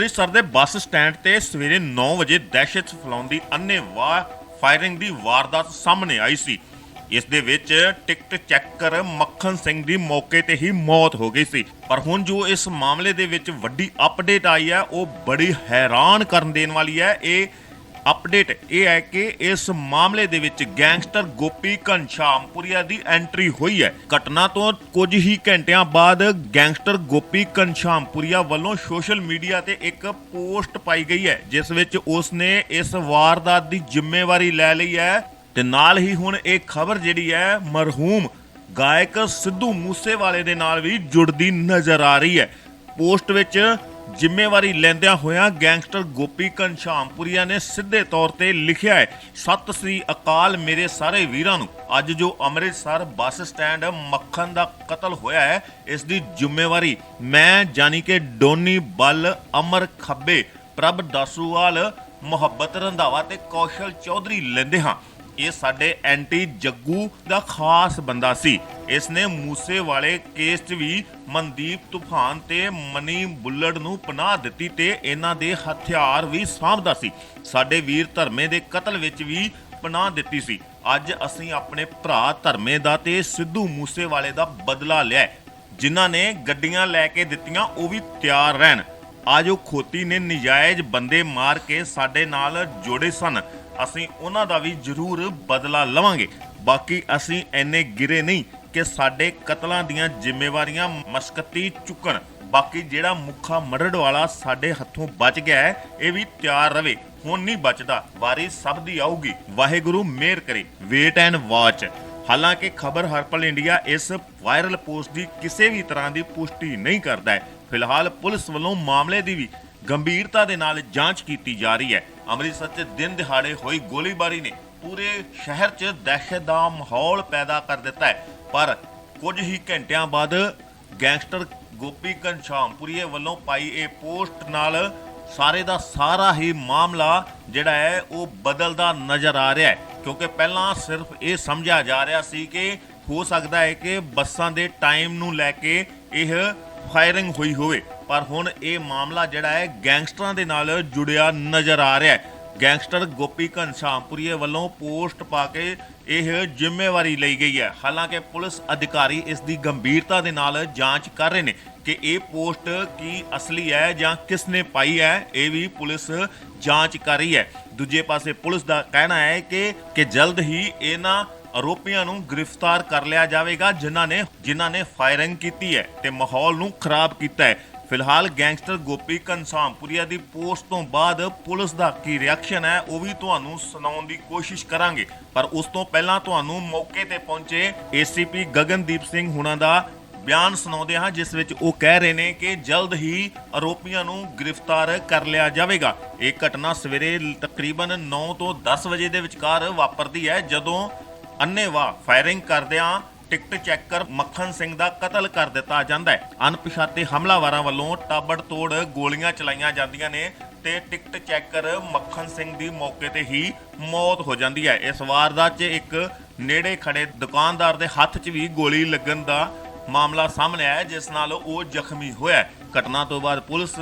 ਅੰਮ੍ਰਿਤਸਰ ਦੇ bus stand ਤੇ ਸਵੇਰੇ 9 ਵਜੇ ਦਹਿਸ਼ਤ ਫੈਲਾਉਂਦੀ ਅੰਨ੍ਹੇਵਾਹ ਫਾਇਰਿੰਗ ਦੀ ਵਾਰਦਾਤ ਸਾਹਮਣੇ ਆਈ ਸੀ। ਇਸ ਦੇ ਵਿੱਚ ਟਿਕਟ ਚੈੱਕਰ ਮੱਖਣ ਸਿੰਘ ਦੀ ਮੌਕੇ ਤੇ ਹੀ ਮੌਤ ਹੋ ਗਈ ਸੀ। ਪਰ ਹੁਣ ਜੋ ਇਸ ਮਾਮਲੇ ਦੇ ਵਿੱਚ ਵੱਡੀ ਅਪਡੇਟ ਆਈ ਹੈ, ਉਹ ਬੜੀ ਹੈਰਾਨ ਕਰਨ ਦੇਣ ਵਾਲੀ ਹੈ। ਇਹ ਅਪਡੇਟ ਇਹ ਹੈ ਕਿ ਇਸ ਮਾਮਲੇ ਦੇ ਵਿੱਚ ਗੈਂਗਸਟਰ ਗੋਪੀ ਘਨਸ਼ਾਮਪੁਰੀਆ ਦੀ ਐਂਟਰੀ ਹੋਈ ਹੈ। ਘਟਨਾ ਤੋਂ ਕੁਝ ਹੀ ਘੰਟਿਆਂ ਬਾਅਦ ਗੈਂਗਸਟਰ ਗੋਪੀ ਘਨਸ਼ਾਮਪੁਰੀਆ ਵੱਲੋਂ ਸੋਸ਼ਲ ਮੀਡੀਆ ਤੇ ਇੱਕ ਪੋਸਟ ਪਾਈ ਗਈ ਹੈ, ਜਿਸ ਵਿੱਚ ਉਸ ਨੇ ਇਸ ਵਾਰਦਾਤ ਦੀ ਜ਼ਿੰਮੇਵਾਰੀ ਲੈ ਲਈ ਹੈ ਤੇ ਨਾਲ ਹੀ ਹੁਣ ਇਹ ਖਬਰ ਜਿਹੜੀ ਹੈ, ਮਰਹੂਮ ਗਾਇਕ ਸਿੱਧੂ ਮੂਸੇਵਾਲੇ ਦੇ ਨਾਲ ਵੀ ਜੁੜਦੀ ਨਜ਼ਰ ਆ ਰਹੀ ਹੈ। ਪੋਸਟ ਵਿੱਚ ਜ਼ਿੰਮੇਵਾਰੀ ਲੈਂਦਿਆਂ ਹੋਇਆਂ ਗੈਂਗਸਟਰ ਗੋਪੀ ਘਨਸ਼ਾਮਪੁਰੀਆ ਨੇ ਸਿੱਧੇ ਤੌਰ ਤੇ ਲਿਖਿਆ ਹੈ, ਸਤਿ ਸ੍ਰੀ ਅਕਾਲ ਮੇਰੇ ਸਾਰੇ ਵੀਰਾਂ ਨੂੰ। ਅੱਜ ਜੋ ਅੰਮ੍ਰਿਤਸਰ ਬੱਸ ਸਟੈਂਡ ਮੱਖਣ ਦਾ ਕਤਲ ਹੋਇਆ ਹੈ, ਇਸ ਦੀ ਜ਼ਿੰਮੇਵਾਰੀ ਮੈਂ ਜਾਨੀ ਕਿ ਡੋਨੀ ਬੱਲ, ਅਮਰ ਖੱਬੇ, ਪ੍ਰਭ ਦਾਸੂਵਾਲ, ਮੁਹੱਬਤ ਰੰਧਾਵਾ ਤੇ ਕੌਸ਼ਲ ਚੌਧਰੀ ਲੈਂਦੇ ਹਾਂ। ਇਹ ਸਾਡੇ ਐਂਟੀ ਜੱਗੂ ਦਾ ਖਾਸ ਬੰਦਾ ਸੀ। ਇਸ ਨੇ ਮੂਸੇ ਵਾਲੇ ਕੇਸ 'ਚ ਵੀ ਮਨਦੀਪ ਤੂਫਾਨ ਤੇ ਮਨੀ ਬੁੱਲੜ ਨੂੰ ਪਨਾਹ ਦਿੱਤੀ ਤੇ ਇਹਨਾਂ ਦੇ ਹਥਿਆਰ ਵੀ ਸਾਂਭਦਾ ਸੀ। ਸਾਡੇ ਵੀਰ ਧਰਮੇ ਦੇ ਕਤਲ ਵਿੱਚ ਵੀ ਪਨਾਹ ਦਿੱਤੀ ਸੀ। ਅੱਜ ਅਸੀਂ ਆਪਣੇ ਭਰਾ ਧਰਮੇ ਦਾ ਤੇ ਸਿੱਧੂ ਮੂਸੇ ਵਾਲੇ ਦਾ ਬਦਲਾ ਲਿਆ ਹੈ। ਜਿਨ੍ਹਾਂ ਨੇ ਗੱਡੀਆਂ ਲੈ ਕੇ ਦਿੱਤੀਆਂ, ਉਹ ਵੀ ਤਿਆਰ ਰਹਿਣ। ਅੱਜ ਉਹ ਖੋਤੀ ਨੇ ਨਜਾਇਜ਼ ਬੰਦੇ ਮਾਰ ਕੇ ਸਾਡੇ ਨਾਲ ਜੋੜੇ ਸਨ। ਅਸੀਂ ਉਹਨਾਂ ਦਾ ਵੀ ਜ਼ਰੂਰ ਬਦਲਾ ਲਵਾਂਗੇ। ਬਾਕੀ ਅਸੀਂ ਐਨੇ ਗਿਰੇ ਨਹੀਂ ਕਿ ਸਾਡੇ ਕਤਲਾਂ ਦੀਆਂ ਜ਼ਿੰਮੇਵਾਰੀਆਂ ਮਸਕਤੀ ਚੁੱਕਣ। ਬਾਕੀ ਜਿਹੜਾ ਮੁੱਖਾ ਮਰੜ ਵਾਲਾ ਸਾਡੇ ਹੱਥੋਂ ਬਚ ਗਿਆ ਹੈ, ਇਹ ਵੀ ਤਿਆਰ ਰਵੇ। ਹੁਣ ਨਹੀਂ ਬਚਦਾ, ਵਾਰੀ ਸਭ ਦੀ ਆਊਗੀ। ਵਾਹਿਗੁਰੂ ਮਿਹਰ ਕਰੇ। ਵੇਟ ਐਂਡ ਵਾਚ ਹਾਲਾਂਕਿ ਖਬਰ ਹਰਪਲ ਇੰਡੀਆ ਇਸ ਵਾਇਰਲ ਪੋਸਟ ਦੀ ਕਿਸੇ ਵੀ ਤਰ੍ਹਾਂ ਦੀ ਪੁਸ਼ਟੀ ਨਹੀਂ ਕਰਦਾ ਹੈ। ਫਿਲਹਾਲ ਪੁਲਿਸ ਵੱਲੋਂ ਮਾਮਲੇ ਦੀ ਵੀ ਗੰਭੀਰਤਾ ਦੇ ਨਾਲ ਜਾਂਚ ਕੀਤੀ ਜਾ ਰਹੀ ਹੈ। ਅੰਮ੍ਰਿਤਸਰ 'ਚ ਦਿਨ ਦਿਹਾੜੇ ਹੋਈ ਗੋਲੀਬਾਰੀ ਨੇ ਪੂਰੇ ਸ਼ਹਿਰ 'ਚ ਦਹਿਸ਼ਤ ਦਾ ਮਾਹੌਲ ਪੈਦਾ ਕਰ ਦਿੱਤਾ ਹੈ। ਪਰ ਕੁਝ ਹੀ ਘੰਟਿਆਂ ਬਾਅਦ ਗੈਂਗਸਟਰ ਗੋਪੀ ਘਨਸ਼ਾਮਪੁਰੀਏ ਵੱਲੋਂ ਪਾਈ ਇਹ ਪੋਸਟ ਨਾਲ ਸਾਰੇ ਦਾ ਸਾਰਾ ਹੀ ਮਾਮਲਾ ਜਿਹੜਾ ਹੈ, ਉਹ ਬਦਲਦਾ ਨਜ਼ਰ ਆ ਰਿਹਾ ਹੈ। ਕਿਉਂਕਿ ਪਹਿਲਾਂ ਸਿਰਫ ਇਹ ਸਮਝਿਆ ਜਾ ਰਿਹਾ ਸੀ ਕਿ ਹੋ ਸਕਦਾ ਹੈ ਕਿ ਬੱਸਾਂ ਦੇ ਟਾਈਮ ਨੂੰ ਲੈ ਕੇ ਇਹ ਫਾਇਰਿੰਗ ਹੋਈ ਹੋਵੇ। ਪਰ ਹੁਣ ਇਹ ਮਾਮਲਾ ਜਿਹੜਾ ਹੈ ਗੈਂਗਸਟਰਾਂ ਦੇ ਨਾਲ ਜੁੜਿਆ ਨਜ਼ਰ ਆ ਰਿਹਾ ਹੈ। ਗੈਂਗਸਟਰ ਗੋਪੀ ਘਨਸ਼ਾਮਪੁਰੀਏ ਵੱਲੋਂ ਪੋਸਟ ਪਾ ਕੇ ਇਹ ਜ਼ਿੰਮੇਵਾਰੀ ਲਈ ਗਈ ਹੈ। ਹਾਲਾਂਕਿ ਪੁਲਿਸ ਅਧਿਕਾਰੀ ਇਸ ਦੀ ਗੰਭੀਰਤਾ ਦੇ ਨਾਲ ਜਾਂਚ ਕਰ ਰਹੇ ਨੇ ਕਿ ਇਹ ਪੋਸਟ ਕੀ ਅਸਲੀ ਹੈ ਜਾਂ ਕਿਸ ਨੇ ਪਾਈ ਹੈ, ਇਹ ਵੀ ਪੁਲਿਸ ਜਾਂਚ ਕਰ ਰਹੀ ਹੈ। ਦੂਜੇ ਪਾਸੇ ਪੁਲਿਸ ਦਾ ਕਹਿਣਾ ਹੈ ਕਿ ਕਿ ਜਲਦ ਹੀ ਇਹਨਾਂ ਆਰੋਪੀਆਂ ਨੂੰ ਗ੍ਰਿਫਤਾਰ ਕਰ ਲਿਆ ਜਾਵੇਗਾ, ਜਿਨ੍ਹਾਂ ਨੇ ਜਿਨ੍ਹਾਂ ਨੇ ਫਾਇਰਿੰਗ ਕੀਤੀ ਹੈ ਤੇ ਮਾਹੌਲ ਨੂੰ ਖਰਾਬ ਕੀਤਾ ਹੈ। ਫਿਲਹਾਲ ਗੈਂਗਸਟਰ ਗੋਪੀ ਘਨਸ਼ਾਮਪੁਰੀਆ ਦੀ ਪੋਸਟ ਤੋਂ ਬਾਅਦ ਪੁਲਿਸ ਦਾ ਕੀ ਰਿਐਕਸ਼ਨ ਹੈ, ਉਹ ਵੀ ਤੁਹਾਨੂੰ ਸੁਣਾਉਣ ਦੀ ਕੋਸ਼ਿਸ਼ ਕਰਾਂਗੇ। ਪਰ ਉਸ ਤੋਂ ਪਹਿਲਾਂ ਤੁਹਾਨੂੰ ਮੌਕੇ ਤੇ ਪਹੁੰਚੇ ਏਸੀਪੀ ਗਗਨਦੀਪ ਸਿੰਘ ਹੁਣਾਂ ਦਾ ਬਿਆਨ ਸੁਣਾਉਂਦੇ ਹਾਂ, ਜਿਸ ਵਿੱਚ ਉਹ ਕਹਿ ਰਹੇ ਨੇ ਕਿ ਜਲਦ ਹੀ ਆਰੋਪੀਆਂ ਨੂੰ ਗ੍ਰਿਫਤਾਰ ਕਰ ਲਿਆ ਜਾਵੇਗਾ। ਇਹ ਘਟਨਾ ਸਵੇਰੇ ਤਕਰੀਬਨ 9 ਤੋਂ 10 ਵਜੇ ਦੇ ਵਿਚਕਾਰ ਵਾਪਰਦੀ ਹੈ, ਜਦੋਂ ਅੰਨੇਵਾਹ ਫਾਇਰਿੰਗ ਕਰਦਿਆਂ ਟਿਕਟ ਚੈੱਕਰ ਮੱਖਣ ਸਿੰਘ ਦਾ ਕਤਲ ਕਰ ਦਿੱਤਾ ਜਾਂਦਾ ਹੈ। ਅਣਪਛਾਤੇ ਹਮਲਾਵਰਾਂ ਵੱਲੋਂ ਤਾਬੜ ਤੋੜ ਗੋਲੀਆਂ ਚਲਾਈਆਂ ਜਾਂਦੀਆਂ ਨੇ ਤੇ ਟਿਕਟ ਚੈੱਕਰ ਮੱਖਣ ਸਿੰਘ ਦੀ ਮੌਕੇ ਤੇ ਹੀ ਮੌਤ ਹੋ ਜਾਂਦੀ ਹੈ। ਇਸ ਵਾਰਦਾਤ 'ਚ ਇੱਕ ਨੇੜੇ ਖੜੇ ਦੁਕਾਨਦਾਰ ਦੇ ਹੱਥ 'ਚ ਵੀ ਗੋਲੀ ਲੱਗਣ ਦਾ ਮਾਮਲਾ ਸਾਹਮਣੇ ਆਇਆ ਜਿਸ ਨਾਲ ਉਹ ਜ਼ਖਮੀ ਹੋਇਆ ਘਟਨਾ ਤੋਂ ਬਾਅਦ ਪੁਲਿਸ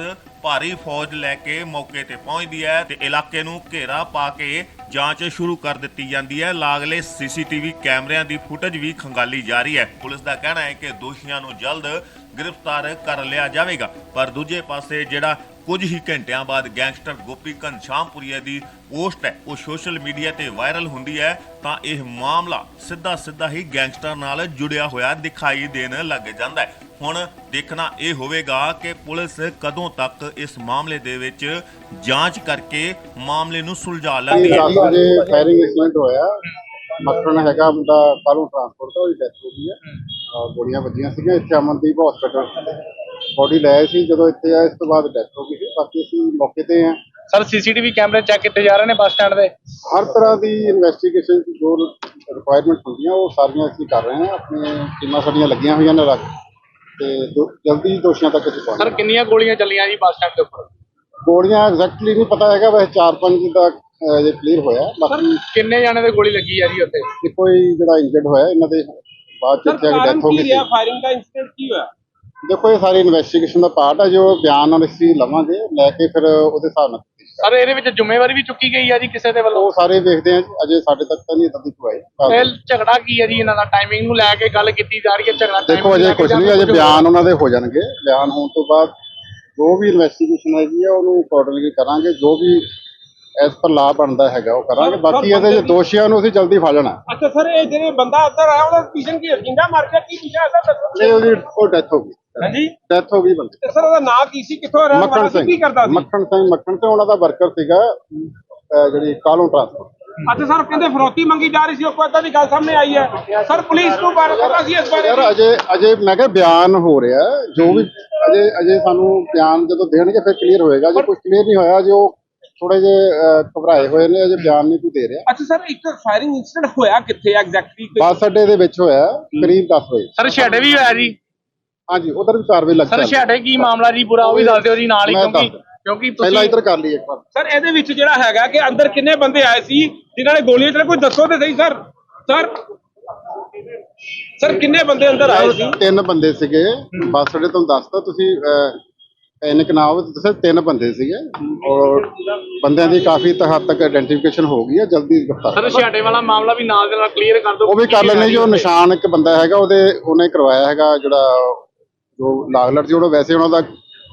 ਭਾਰੀ ਫੌਜ ਲੈ ਕੇ ਮੌਕੇ ਤੇ ਪਹੁੰਚਦੀ ਹੈ ਤੇ ਇਲਾਕੇ ਨੂੰ ਘੇਰਾ ਪਾ ਕੇ ਜਾਂਚ ਸ਼ੁਰੂ ਕਰ ਦਿੱਤੀ ਜਾਂਦੀ ਹੈ। ਲਾਗਲੇ ਸੀਸੀਟੀਵੀ ਕੈਮਰਿਆਂ ਦੀ ਫੁਟੇਜ ਵੀ ਖੰਗਾਲੀ ਜਾ ਰਹੀ ਹੈ। ਪੁਲਿਸ ਦਾ ਕਹਿਣਾ ਹੈ ਕਿ ਦੋਸ਼ੀਆਂ ਨੂੰ ਜਲਦ ਗ੍ਰਿਫਤਾਰ ਕਰ ਲਿਆ ਜਾਵੇਗਾ। ਪਰ ਦੂਜੇ ਪਾਸੇ ਜਿਹੜਾ ਕੁਝ ਹੀ ਘੰਟਿਆਂ ਬਾਅਦ ਗੈਂਗਸਟਰ ਗੋਪੀ ਘਨਸ਼ਾਮਪੁਰੀਆ ਦੀ ਪੋਸਟ ਹੈ, ਉਹ ਸੋਸ਼ਲ ਮੀਡੀਆ ਤੇ ਵਾਇਰਲ ਹੁੰਦੀ ਹੈ, ਤਾਂ ਇਹ ਮਾਮਲਾ ਸਿੱਧਾ ਸਿੱਧਾ ਹੀ ਗੈਂਗਸਟਰ ਨਾਲ ਜੁੜਿਆ ਹੋਇਆ ਦਿਖਾਈ ਦੇਣ ਲੱਗ ਜਾਂਦਾ ਹੈ। ਹੁਣ ਦੇਖਣਾ ਇਹ ਹੋਵੇਗਾ ਕਿ ਪੁਲਿਸ ਕਦੋਂ ਤੱਕ ਇਸ ਮਾਮਲੇ ਦੇ ਵਿੱਚ ਜਾਂਚ ਕਰਕੇ ਮਾਮਲੇ ਨੂੰ ਸੁਲਝਾ ਲੈਂਦੀ ਹੈ। 10 ਵਜੇ ਫਾਇਰਿੰਗ ਇਨਸੀਡੈਂਟ ਹੋਇਆ। ਮੱਖਣ ਹੈਗਾ ਮੁੰਡਾ ਕਾਲੂ ਟਰਾਂਸਪੋਰਟ ਦਾ ਉਹਦੀ ਡੈਥ ਹੋ ਗਈ ਹੈ। ਅਹ ਗੋਲੀਆਂ ਵੱਜੀਆਂ ਸੀਗੀਆਂ ਇੱਥੇ ਅਮਨਦੀਪ ਹਸਪੀਟਲ ਬੋਡੀ ਲੈ ਆਏ ਸੀ ਜਦੋਂ ਇੱਥੇ ਆਏ ਇਸ ਤੋਂ ਬਾਅਦ ਡੈਥ ਹੋ ਗਈ ਸੀ। ਬਾਕੀ ਅਸੀਂ ਮੌਕੇ ਤੇ ਹਾਂ। ਸਰ ਸੀਸੀਟੀਵੀ ਕੈਮਰੇ ਚੈੱਕ ਕੀਤੇ ਜਾ ਰਹੇ ਨੇ ਬੱਸ ਸਟੈਂਡ ਦੇ? ਹਰ ਤਰ੍ਹਾਂ ਦੀ ਇਨਵੈਸਟੀਗੇਸ਼ਨ ਦੀ ਜੋ ਰਿਕੁਆਇਰਮੈਂਟ ਹੁੰਦੀਆਂ ਉਹ ਸਾਰੀਆਂ ਅਸੀਂ ਕਰ ਰਹੇ ਹਾਂ। ਆਪਣੀਆਂ ਟੀਮਾਂ ਸਾਡੀਆਂ ਲੱਗੀਆਂ ਹੋਈਆਂ ਨੇ ਰੱਖ ਤੇ ਦੋ- ਜਲਦੀ ਹੀ ਦੋਸ਼ੀਆਂ ਤੱਕ ਅਸੀਂ ਸਰ ਪਹੁੰਚਾਂਗੇ ਕਿੰਨੀਆਂ ਗੋਲੀਆਂ ਚੱਲੀਆਂ ਜੀ ਬੱਸ ਸਟੈਂਡ ਦੇ ਉੱਪਰ? ਗੋਲੀਆਂ ਐਗਜ਼ੈਕਟਲੀ ਨਹੀਂ ਪਤਾ ਹੈਗਾ ਵੈਸੇ 4-5 ਦਾ ਅਹ, ਜੇ ਕਲੀਅਰ ਹੋਇਆ। ਸਰ ਬਾਕੀ ਕਿੰਨੇ ਜਾਣੇ ਦੇ ਗੋਲੀ ਲੱਗੀ ਆ ਜੀ ਉੱਥੇ? ਜੇ ਕੋਈ ਜਿਹੜਾ ਇੰਜਰਡ ਹੋਇਆ ਇਹਨਾਂ ਦੇ ਬਾਅਦ ਚ ਇੱਥੇ ਆ ਕੇ ਡੈਥ ਹੋ ਗਈ ਸੀ। ਫਾਇਰਿੰਗ ਦਾ ਇਨਸੀਡੈਂਟ ਕੀ ਹੋਇਆ? ਦੇਖੋ ਇਹ ਸਾਰੀ ਇਨਵੈਸਟੀਗੇਸ਼ਨ ਦਾ ਪਾਰਟ ਹੈ ਜੋ ਬਿਆਨ ਅਸੀਂ ਲਵਾਂਗੇ ਲੈ ਕੇ ਫਿਰ ਉਹਦੇ ਹਿਸਾਬ ਨਾਲ ਤਫਤੀਸ਼ ਸਰ ਇਹਦੇ ਵਿੱਚ ਜ਼ਿੰਮੇਵਾਰੀ ਵੀ ਚੁੱਕੀ ਗਈ ਆ ਜੀ ਕਿਸੇ ਦੇ ਵੱਲੋਂ? ਉਹ ਸਾਰੇ ਵੇਖਦੇ ਆ ਜੀ, ਅਜੇ ਸਾਡੇ ਤੱਕ ਤਾਂ ਨਹੀਂ ਤਦੀ ਕੋਈ ਇਹ ਝਗੜਾ ਕੀ ਹੈ ਜੀ ਇਹਨਾਂ ਦਾ? ਟਾਈਮਿੰਗ ਨੂੰ ਲੈ ਕੇ ਗੱਲ ਕੀਤੀ ਜਾ ਰਹੀ ਹੈ ਝਗੜਾ ਦੇਖੋ timing ਅਜੇ ਲੈ ਕੇ ਕੁਝ ਨਹੀਂ ਜਾਂ ਅਜੇ ਬਿਆਨ ਉਹਨਾਂ ਦੇ ਹੋ ਜਾਣਗੇ। ਬਿਆਨ ਹੋਣ ਤੋਂ ਬਾਅਦ ਜੋ ਵੀ ਇਨਵੈਸਟੀਗੇਸ਼ਨ ਹੈਗੀ ਆ ਉਹਨੂੰ ਅਕੋਰਡਿੰਗਲੀ ਕਰਾਂਗੇ। ਜੋ ਵੀ ਐਸ ਪਰ ਲਾ ਬਣਦਾ ਹੈਗਾ ਉਹ ਕਰਾਂਗੇ। ਬਾਕੀ ਇਹਦੇ ਜੇ ਦੋਸ਼ੀਆਂ ਨੂੰ ਅਸੀਂ ਜਲਦੀ ਫੜ ਲੈਣਾ। ਅੱਛਾ ਸਰ ਇਹ ਜਿਹੜੇ ਬੰਦਾ ਅੰਦਰ ਆਇਆ ਉਹਦਾ ਪੀਛਨ ਕੀ ਜਿੰਦਾ ਮਾਰ ਕੇ ਕੀ ਪੀਛਾ ਹੈ ਸਰ ਨਹੀਂ ਉਹਦੀ ਉਹ ਡੈਥ ਹੋ ਗਈ। ਹਾਂਜੀ? ਡੈਥ ਹੋ ਗਈ ਬੰਦੇ ਤੇ ਸਰ ਉਹਦਾ ਨਾਂ ਕੀ ਸੀ? ਕਿੱਥੋਂ ਰਹਿਣ ਵਾਲਾ ਸੀ ਕੀ ਕਰਦਾ ਸੀ? ਮੱਖਣ ਸਿੰਘ ਮੱਖਣ ਤੇ ਉਹਨਾਂ ਦਾ ਵਰਕਰ ਸੀਗਾ ਜਿਹੜੀ ਕਾਲੋਂ ਟਰਾਂਸਪੋਰਟ ਅੱਛਾ ਸਰ ਕਹਿੰਦੇ ਫਰੋਤੀ ਮੰਗੀ ਜਾ ਰਹੀ ਸੀ ਉਹ ਕੋਈ ਏਦਾਂ ਦੀ ਗੱਲ ਸਾਹਮਣੇ ਆਈ ਹੈ। ਸਰ ਪੁਲਿਸ ਨੂੰ ਬਾਰੇ ਪਤਾ ਸੀ ਇਸ ਬਾਰੇ? ਯਾਰ ਅਜੇ ਅਜੇ ਮੈਂ ਕਿਹਾ ਬਿਆਨ ਹੋ ਰਿਹਾ ਜੋ ਵੀ ਅਜੇ ਅਜੇ ਸਾਨੂੰ ਬਿਆਨ ਜਦੋਂ ਦੇਣਗੇ ਫਿਰ ਕਲੀਅਰ ਹੋਏਗਾ। ਜੇ ਕੁਝ ਕਲੀਅਰ ਨਹੀਂ ਹੋਇਆ ਜੋ ਥੋੜੇ ਜੇ ਘਬਰਾਏ ਹੋਏ ਨੇ ਅਜੇ ਬਿਆਨ ਨਹੀਂ ਕੋਈ ਦੇ ਰਿਹਾ। ਅੱਛਾ ਸਰ ਇੱਕ ਫਾਇਰਿੰਗ ਇਨਸੀਡੈਂਟ ਹੋਇਆ ਕਿੱਥੇ ਐਗਜ਼ੈਕਟਲੀ ਬੱਸ ਅੱਡੇ ਦੇ ਵਿੱਚ ਹੋਇਆ ਕਰੀਬ 10 ਵਜੇ। ਸਰ ਛੇੜੇ ਵੀ ਹੋਇਆ ਜੀ। ਹਾਂਜੀ ਉਧਰ ਵੀ ਕਾਰਵਾਈ ਲੱਗ ਸਰ। ਛੇੜੇ ਕੀ ਮਾਮਲਾ ਜੀ? ਪੂਰਾ ਉਹ ਵੀ ਦੱਸ ਦਿਓ ਜੀ ਨਾਲ ਹੀ ਕਿਉਂਕਿ ਕਿਉਂਕਿ ਪਹਿਲਾਂ ਤੁਸੀਂ ਇੱਧਰ ਕਰ ਲਈ ਇੱਕ ਵਾਰ। ਸਰ ਇਹਦੇ ਵਿੱਚ ਜਿਹੜਾ ਹੈਗਾ ਕਿ ਅੰਦਰ ਕਿੰਨੇ ਬੰਦੇ ਆਏ ਸੀ? ਜਿਨ੍ਹਾਂ ਨੇ ਗੋਲੀਆਂ ਚਲਾ ਕੋਈ ਦੱਸੋ ਤੇ ਸਹੀ ਸਰ। ਸਰ ਸਰ ਕਿੰਨੇ ਬੰਦੇ ਅੰਦਰ ਆਏ ਸੀ? ਤਿੰਨ ਬੰਦੇ ਸੀਗੇ। ਬੱਸ ਅੱਡੇ ਤੋਂ ਦੱਸਤਾ ਤੁਸੀਂ ਪੈਨਿਕ ਨਾ ਤੁਸੀਂ ਤਿੰਨ ਬੰਦੇ ਸੀਗੇ। ਔਰ ਬੰਦਿਆਂ ਦੀ ਕਾਫੀ ਤ- ਹੱਦ ਤੱਕ ਆਇਡੈਂਟੀਫਿਕੇਸ਼ਨ ਹੋ ਗਈ ਹੈ ਜਲਦੀ ਗ੍ਰਿਫਤਾਰ ਸਰ ਛੇੜੇ ਵਾਲਾ ਮਾਮਲਾ ਵੀ ਨਾਲ ਦੇ ਨਾਲ ਕਲੀਅਰ ਕਰ ਦਿਓ। ਉਹ ਵੀ ਕਰ ਲੈਣੇ ਜੀ ਉਹ ਨਿਸ਼ਾਨ ਇੱਕ ਬੰਦਾ ਹੈਗਾ ਉਹਦੇ ਉਹਨੇ ਕਰਵਾਇਆ ਹੈਗਾ ਜਿਹੜਾ ਜੋ ਲਾਗਲਟ ਸੀ ਉਹਦਾ ਵੈਸੇ ਉਹਨਾਂ ਦਾ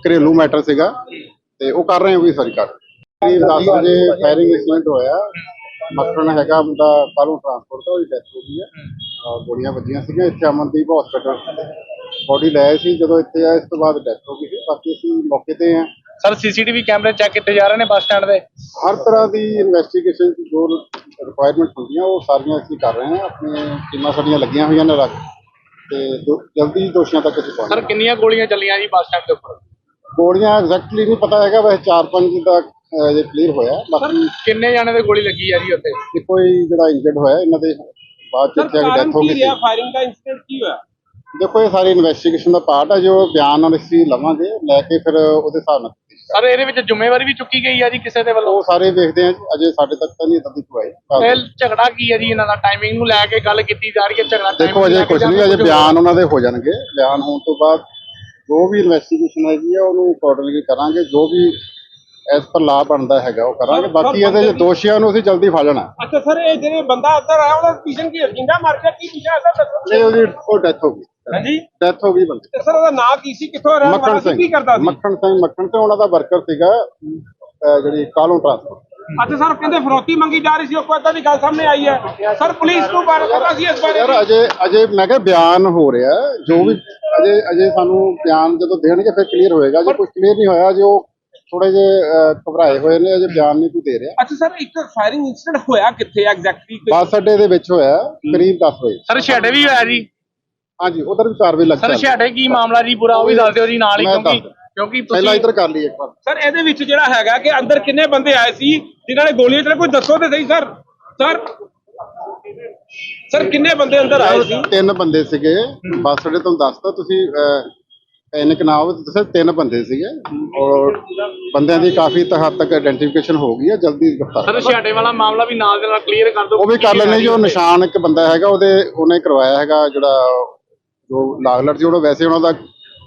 ਘਰੇਲੂ ਮੈਟਰ ਸੀਗਾ ਤੇ ਉਹ ਕਰ ਰਹੇ ਆ ਉਹ ਵੀ ਸਾਰੀ ਕਰ ਕਰੀਬ 10 ਵਜੇ ਫਾਇਰਿੰਗ ਇਨਸੀਡੈਂਟ ਹੋਇਆ। ਮੱਖਣ ਹੈਗਾ ਮੁੰਡਾ ਕਾਲੂ ਟਰਾਂਸਪੋਰਟ ਦਾ ਉਹਦੀ ਡੈਥ ਹੋ ਗਈ ਹੈ। ਅਹ ਗੋਲੀਆਂ ਵੱਜੀਆਂ ਸੀਗੀਆਂ ਇੱਥੇ ਅਮਨਦੀਪ ਹਸਪੀਟਲ ਬੋਡੀ ਲੈ ਆਏ ਸੀ ਜਦੋਂ ਇੱਥੇ ਆਏ ਇਸ ਤੋਂ ਬਾਅਦ ਡੈਥ ਹੋ ਗਈ ਸੀ। ਬਾਕੀ ਅਸੀਂ ਮੌਕੇ ਤੇ ਹਾਂ। ਸਰ ਸੀਸੀਟੀਵੀ ਕੈਮਰੇ ਚੈੱਕ ਕੀਤੇ ਜਾ ਰਹੇ ਨੇ ਬੱਸ ਸਟੈਂਡ ਦੇ? ਹਰ ਤਰ੍ਹਾਂ ਦੀ ਇਨਵੈਸਟੀਗੇਸ਼ਨ ਜੋ ਰਿਕੁਆਇਰਮੈਂਟ ਹੁੰਦੀਆਂ ਉਹ ਸਾਰੀਆਂ ਅਸੀਂ ਕਰ ਰਹੇ ਹਾਂ। ਆਪਣੀਆਂ ਟੀਮਾਂ ਸਾਡੀਆਂ ਲੱਗੀਆਂ ਹੋਈਆਂ ਨੇ ਰੱਖ ਤੇ ਦੋ- ਜਲਦੀ ਦੋਸ਼ੀਆਂ ਤੱਕ ਅਸੀਂ ਸਰ ਕਿੰਨੀਆਂ ਗੋਲੀਆਂ ਚੱਲੀਆਂ ਜੀ ਬੱਸ ਸਟੈਂਡ ਦੇ ਉੱਪਰ? ਗੋਲੀਆਂ ਐਗਜ਼ੈਕਟਲੀ ਨਹੀਂ ਪਤਾ ਹੈਗਾ ਵੈਸੇ 4-5 ਦਾ ਅਹ, ਜੇ ਕਲੀਅਰ ਹੋਇਆ ਬਾਕੀ ਕਿੰਨੇ ਜਾਣੇ ਦੇ ਗੋਲੀ ਲੱਗੀ ਆ ਜੀ ਉੱਥੇ? ਜੇ ਕੋਈ ਜਿਹੜਾ ਇੰਜਰਡ ਹੋਇਆ ਇਹਨਾਂ ਦੇ ਬਾਅਦ ਚ ਸਰ ਇੱਥੇ ਆ ਕੇ ਕਾਰਨ ਡੈਥ ਹੋ ਕੀ ਗਈ ਸੀ। ਰਿਹਾ? ਫਾਇਰਿੰਗ ਦਾ ਇਨਸੀਡੈਂਟ ਕੀ ਹੋਇਆ? ਦੇਖੋ ਇਹ ਸਾਰੀ ਇਨਵੈਸਟੀਗੇਸ਼ਨ ਦਾ ਪਾਰਟ ਹੈ ਜੋ ਬਿਆਨ ਅਸੀਂ ਲਵਾਂਗੇ ਲੈ ਕੇ ਫਿਰ ਉਹਦੇ ਹਿਸਾਬ ਨਾਲ ਸਰ ਇਹਦੇ ਵਿੱਚ ਜ਼ਿੰਮੇਵਾਰੀ ਵੀ ਚੁੱਕੀ ਗਈ ਆ ਜੀ ਕਿਸੇ ਦੇ ਵੱਲੋਂ? ਉਹ ਸਾਰੇ ਵੇਖਦੇ ਆ ਜੀ, ਅਜੇ ਸਾਡੇ ਤੱਕ ਤਾਂ ਨਹੀਂ ਤਦੀ ਕੋਈ ਇਹ ਝਗੜਾ ਕੀ ਹੈ ਜੀ ਇਹਨਾਂ ਦਾ? ਟਾਈਮਿੰਗ ਨੂੰ ਲੈ ਕੇ ਗੱਲ ਕੀਤੀ ਜਾ ਰਹੀ ਹੈ ਝਗੜਾ ਦੇਖੋ ਅਜੇ ਕੁਝ ਨਹੀਂ ਅਜੇ? ਬਿਆਨ ਉਹਨਾਂ ਦੇ ਹੋ ਜਾਣਗੇ। ਬਿਆਨ ਹੋਣ ਤੋਂ ਬਾਅਦ ਜੋ ਵੀ ਇਨਵੈਸਟੀਗੇਸ਼ਨ ਹੈਗੀ ਆ ਉਹਨੂੰ ਅਕੋਰਡਿੰਗਲੀ ਕਰਾਂਗੇ। ਜੋ ਵੀ ਐਸ ਪਰ ਲਾ ਬਣਦਾ ਹੈਗਾ ਉਹ ਕਰਾਂਗੇ। ਬਾਕੀ ਇਹਦੇ ਜੇ ਦੋਸ਼ੀਆਂ ਨੂੰ ਅਸੀਂ ਜਲਦੀ ਫੜ ਲੈਣਾ। ਅੱਛਾ ਸਰ ਇਹ ਜਿਹੜੇ ਬੰਦਾ ਅੰਦਰ ਆਇਆ ਉਹਦਾ ਪੀਛਨ ਕੀ ਜਿੰਦਾ ਮਾਰ ਕੇ ਕੀ ਪੀਛਾ ਹੈ ਸਰ ਨਹੀਂ ਉਹਦੀ ਉਹ ਡੈਥ ਹੋ ਗਈ। ਹਾਂਜੀ? ਡੈਥ ਹੋ ਗਈ ਬੰਦੇ ਤੇ ਸਰ ਉਹਦਾ ਨਾਂ ਕੀ ਸੀ? ਕਿੱਥੋਂ ਰਹਿਣ ਵਾਲਾ ਮੱਖਣ ਸੀ? ਕੀ ਕਰਦਾ ਸਿੰਘ ਸੀ? ਮੱਖਣ ਸਿੰਘ ਮੱਖਣ ਤੇ ਉਹਨਾਂ ਦਾ ਵਰਕਰ ਸੀਗਾ ਅਹ ਜਿਹੜੀ ਕਾਲੋਂ ਟਰਾਂਸਪੋਰਟ ਅੱਛਾ ਸਰ ਕਹਿੰਦੇ ਫਰੋਤੀ ਮੰਗੀ ਜਾ ਰਹੀ ਸੀ ਉਹ ਕੋਈ ਏਦਾਂ ਦੀ ਗੱਲ ਸਾਹਮਣੇ ਆਈ ਹੈ। ਸਰ ਪੁਲਿਸ ਨੂੰ ਬਾਰੇ ਪਤਾ ਸੀ ਇਸ ਬਾਰੇ? ਯਾਰ ਅਜੇ ਅਜੇ ਮੈਂ ਕਿਹਾ ਬਿਆਨ ਹੋ ਰਿਹਾ ਜੋ ਵੀ ਅਜੇ ਅਜੇ ਸਾਨੂੰ ਬਿਆਨ ਜਦੋਂ ਦੇਣਗੇ ਫਿਰ ਕਲੀਅਰ ਹੋਏਗਾ। ਜੇ ਕੁਝ ਕਲੀਅਰ ਨਹੀਂ ਹੋਇਆ ਜੋ ਥੋੜੇ ਜੇ ਘਬਰਾਏ ਹੋਏ ਨੇ ਅਜੇ ਬਿਆਨ ਨਹੀਂ ਕੋਈ ਦੇ ਰਿਹਾ। ਅੱਛਾ ਸਰ ਇੱਕ ਫਾਇਰਿੰਗ ਇਨਸੀਡੈਂਟ ਹੋਇਆ ਕਿੱਥੇ ਐਗਜ਼ੈਕਟਲੀ ਬੱਸ ਅੱਡੇ ਦੇ ਵਿੱਚ ਹੋਇਆ ਕਰੀਬ 10 ਵਜੇ। ਸਰ ਛੇੜੇ ਵੀ ਹੋਇਆ ਜੀ। ਹਾਂਜੀ ਉਧਰ ਵੀ ਕਾਰਵਾਈ ਲੱਗ ਸਰ। ਛੇੜੇ ਕੀ ਮਾਮਲਾ ਜੀ? ਪੂਰਾ ਉਹ ਵੀ ਦੱਸ ਦਿਓ ਜੀ ਨਾਲ ਹੀ ਮੈਂ ਕਿਉਂਕਿ ਦੱਸ- ਕਿਉਂਕਿ ਪਹਿਲਾਂ ਤੁਸੀਂ ਇੱਧਰ ਕਰ ਲਈ ਇੱਕ ਵਾਰ। ਸਰ ਇਹਦੇ ਵਿੱਚ ਜਿਹੜਾ ਹੈਗਾ ਕਿ ਅੰਦਰ ਕਿੰਨੇ ਬੰਦੇ ਆਏ ਸੀ? ਜਿਨ੍ਹਾਂ ਨੇ ਗੋਲੀਆਂ ਚਲਾ ਕੋਈ ਦੱਸੋ ਤੇ ਸਹੀ ਸਰ। ਸਰ ਸਰ ਕਿੰਨੇ ਬੰਦੇ ਅੰਦਰ ਆਏ ਸੀ? ਤਿੰਨ ਬੰਦੇ ਸੀਗੇ। ਬੱਸ ਅੱਡੇ ਤੋਂ ਦੱਸਤਾ ਤੁਸੀਂ ਪੈਨਿਕ ਨਾ ਹੋਵੇ ਤੁਸੀਂ ਤਿੰਨ ਬੰਦੇ ਸੀਗੇ। ਔਰ ਬੰਦਿਆਂ ਦੀ ਕਾਫੀ ਤ- ਹੱਦ ਤੱਕ ਆਇਡੈਂਟੀਫਿਕੇਸ਼ਨ ਹੋ ਗਈ ਹੈ ਜਲਦੀ ਗ੍ਰਿਫਤਾਰ ਸਰ ਛੇੜੇ ਵਾਲਾ ਮਾਮਲਾ ਵੀ ਨਾਲ ਦੇ ਨਾਲ ਕਲੀਅਰ ਕਰ ਦਿਓ। ਉਹ ਵੀ ਕਰ ਲੈਣੇ ਜੀ ਉਹ ਨਿਸ਼ਾਨ ਇੱਕ ਬੰਦਾ ਹੈਗਾ ਉਹਦੇ ਉਹਨੇ ਕਰਵਾਇਆ ਹੈਗਾ ਜਿਹੜਾ ਜੋ ਲਾਗਲਟ ਸੀ, ਉਹਦਾ ਵੈਸੇ ਉਹਨਾਂ ਦਾ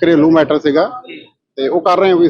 ਘਰੇਲੂ ਮੈਟਰ ਸੀਗਾ ਤੇ ਉਹ ਕਰ ਰਹੇ ਹੋ ਵੀ